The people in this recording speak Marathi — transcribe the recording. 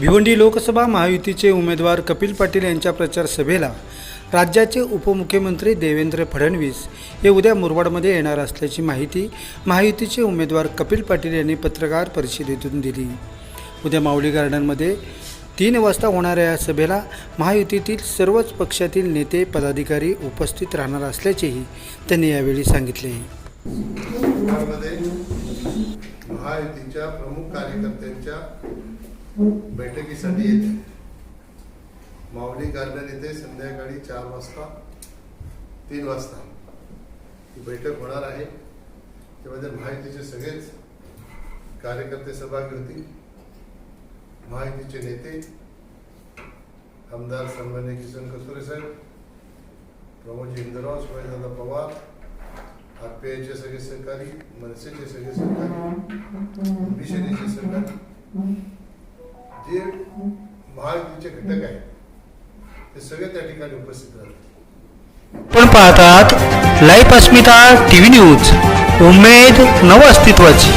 भिवंडी लोकसभा महायुतीचे उमेदवार कपिल पाटील यांच्या प्रचार सभेला राज्याचे उपमुख्यमंत्री देवेंद्र फडणवीस हे उद्या मुरबाडमध्ये येणार असल्याची माहिती महायुतीचे उमेदवार कपिल पाटील यांनी पत्रकार परिषदेतून दिली. उद्या माऊली गार्डनमध्ये तीन वाजता होणाऱ्या या सभेला महायुतीतील सर्वच पक्षातील नेते पदाधिकारी उपस्थित राहणार असल्याचेही त्यांनी यावेळी सांगितले. महायुतीच्या प्रमुख कार्यकर्त्यांच्या बैठकीसाठी येते. माऊली गार्डन येथे संध्याकाळी चार वाजता तीन वाजता. ही बैठक होणार आहे. त्यामध्ये महायुतीचे सगळेच कार्यकर्ते सहभागी होतील महायुतीचे नेते आमदार सन्मान्य किसन कस्तुरे साहेब प्रमोद इंदराव सुभाषदादा पवार आरपीआयचे सगळे सहकारी मनसेचे सगळे सहकारी मिशनीचे सहकारी जे महायुतीचे घटक आहेत ते सगळे त्या ठिकाणी उपस्थित राहतात. पण पाहतात life Asmita TV news Umed नव अस्तित्वाची